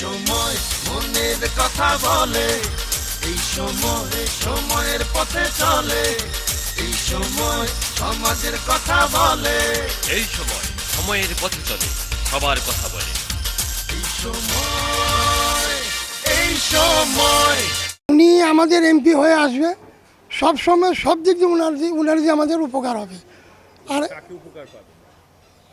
সময় মনের কথা বলে এই সময় সময়ের পথে চলে এই সময় সমাজের কথা বলে। এই সময় সময়ের পথে চলে সবার কথা বলে। এই সময় এই সময়। উনি আমাদের এমপি হয়ে আসবে সব সময় সব দিক দিয়ে উনার দিয়ে উনার দিয়ে আমাদের উপকার হবে। আর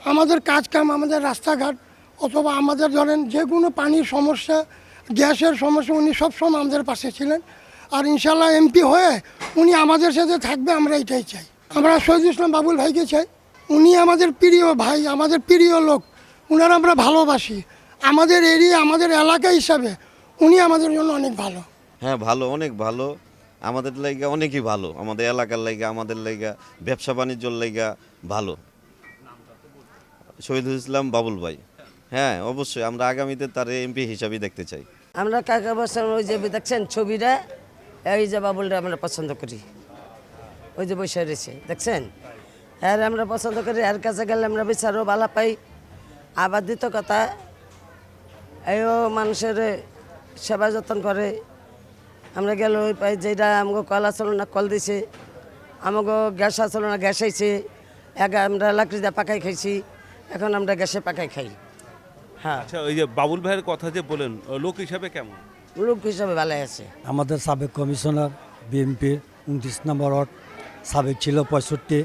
আমাদের কাজ কাম আমাদের রাস্তাঘাট অথবা আমাদের ধরেন যে কোনো পানির সমস্যা, গ্যাসের সমস্যা, উনি সবসময় আমাদের পাশে ছিলেন। আর ইনশাল্লাহ এমপি হয়ে উনি আমাদের সাথে থাকবে, আমরা এটাই চাই। আমরা শহীদ ইসলাম বাবুল ভাইকে চাই। উনি আমাদের প্রিয় ভাই, আমাদের প্রিয় লোক। উনার আমরা ভালোবাসি। আমাদের এরিয়া, আমাদের এলাকা হিসাবে উনি আমাদের জন্য অনেক ভালো। হ্যাঁ ভালো, অনেক ভালো। আমাদের লাইগা অনেকই ভালো। আমাদের এলাকার লাইগা, আমাদের লাইগা, ব্যবসা বাণিজ্যর লাইগা ভালো। শহীদুল ইসলাম বাবুল ভাই। হ্যাঁ অবশ্যই। আমরা আগামীতে তার এমপি হিসাবেই দেখতে চাই। আমরা কাকা বসার ওই যে দেখছেন ছবিটা, এই যে বাবুলটা আমরা পছন্দ করি। ওই যে বসে রয়েছে, দেখছেন? আর আমরা পছন্দ করি আর কাছে গেলে আমরা বিচারও ভালো পাই। আবার দ্বিতীয় কথা, এও মানুষের সেবা যত্ন করে। আমরা গেলে ওই পাই যেটা আমাকে কল আসলো না, কল দিছে। আমাকে গ্যাস আসলো না, গ্যাস আইছে। আমরা লাকড়ি দিয়ে পাকাই খাইছি। এখন আমরা গ্যাসে পাকাই খাই। হ্যাঁ। আচ্ছা ওই যে বাবুল ভাইয়ের কথা যে বলেন লোক হিসাবে কেমন? লোক হিসাবে ভালো আছে। আমাদের সাবেক কমিশনার বিএনপির উনত্রিশ নম্বর ওয়ার্ড সাবেক ছিল পঁয়ষট্টি।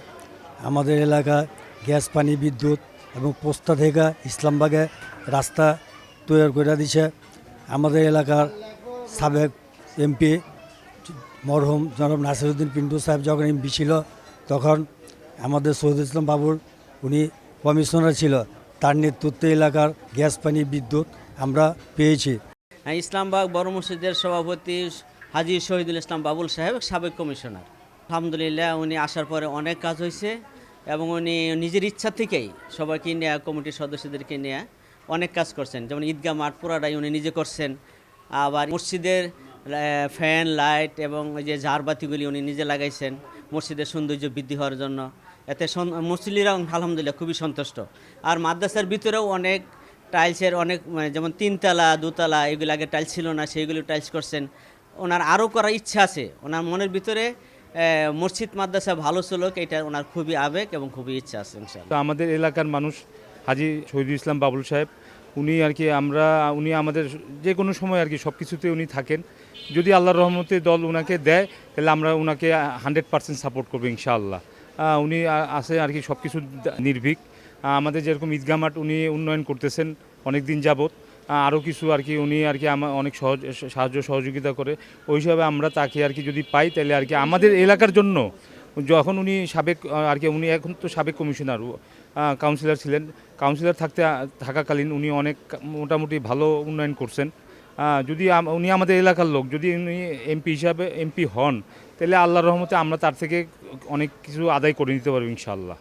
আমাদের এলাকায় গ্যাস পানি বিদ্যুৎ এবং পোস্তা থেকে ইসলামবাগে রাস্তা তৈরি করে দিছে। আমাদের এলাকার সাবেক এমপি মরহুম জনাব নাসিরুদ্দিন পিন্টু সাহেব যখন এমপি ছিল তখন আমাদের শহীদ ইসলাম বাবুর উনি কমিশনার ছিল। তার নেতৃত্বে এলাকার গ্যাস পানি বিদ্যুৎ আমরা পেয়েছি। হ্যাঁ, ইসলামবাগ বড় মসজিদের সভাপতি হাজি শহীদুল ইসলাম বাবুল সাহেব সাবেক কমিশনার। আলহামদুলিল্লাহ উনি আসার পরে অনেক কাজ হয়েছে এবং উনি নিজের ইচ্ছা থেকেই সবাইকে নিয়ে কমিটির সদস্যদেরকে নিয়ে অনেক কাজ করছেন। যেমন ঈদগাহ মাঠ পুরাটাই উনি নিজে করছেন আবার মসজিদের ফ্যান লাইট এবং যে ঝাড়বাতিগুলি উনি নিজে লাগাইছেন। মসজিদের সৌন্দর্য বৃদ্ধি হওয়ার জন্য এতে মুসলিরা আলহামদুলিল্লাহ খুবই সন্তুষ্ট। আর মাদ্রাসার ভিতরেও অনেক টাইলসের অনেক মানে যেমন তিনতলা, দুতলা, এগুলো আগে টাইলস ছিল না, সেইগুলো টাইলস করছেন। ওনার আরও করার ইচ্ছা আছে। ওনার মনের ভিতরে মসজিদ, মাদ্রাসা ভালো ছিল, এটা ওনার খুবই আবেগ এবং খুবই ইচ্ছা আছে তো আমাদের এলাকার মানুষ, হাজি শহীদুল ইসলাম বাবুল সাহেব, উনি আর কি আমরা, উনি আমাদের যে কোনো সময় আর কি সব কিছুতে উনি থাকেন। যদি আল্লাহর রহমতে দল ওনাকে দেয়, তাহলে আমরা ওনাকে হান্ড্রেড পার্সেন্ট সাপোর্ট করব ইনশাআল্লাহ। উনি আছে আর কি সব কিছু নির্ভীক। আমাদের যেরকম ঈদগাহ মাঠ উনি উন্নয়ন করতেছেন অনেক দিন যাবৎ আরও কিছু আর কি উনি আর কি আমার অনেক সহজ সাহায্য সহযোগিতা করে। ওই হিসাবে আমরা তাকে আর কি যদি পাই তাহলে আর কি আমাদের এলাকার জন্য যখন উনি সাবেক আর কি উনি এখন তো সাবেক কমিশনার কাউন্সিলর ছিলেন। কাউন্সিলর থাকতে থাকাকালীন উনি অনেক মোটামুটি ভালো উন্নয়ন করছেন। যদি উনি আমাদের এলাকার লোক, যদি উনি এমপি হিসাবে এমপি হন, তাহলে আল্লাহর রহমতে আমরা তার থেকে অনেক কিছু আদায় করে নিতে পারব ইনশাআল্লাহ।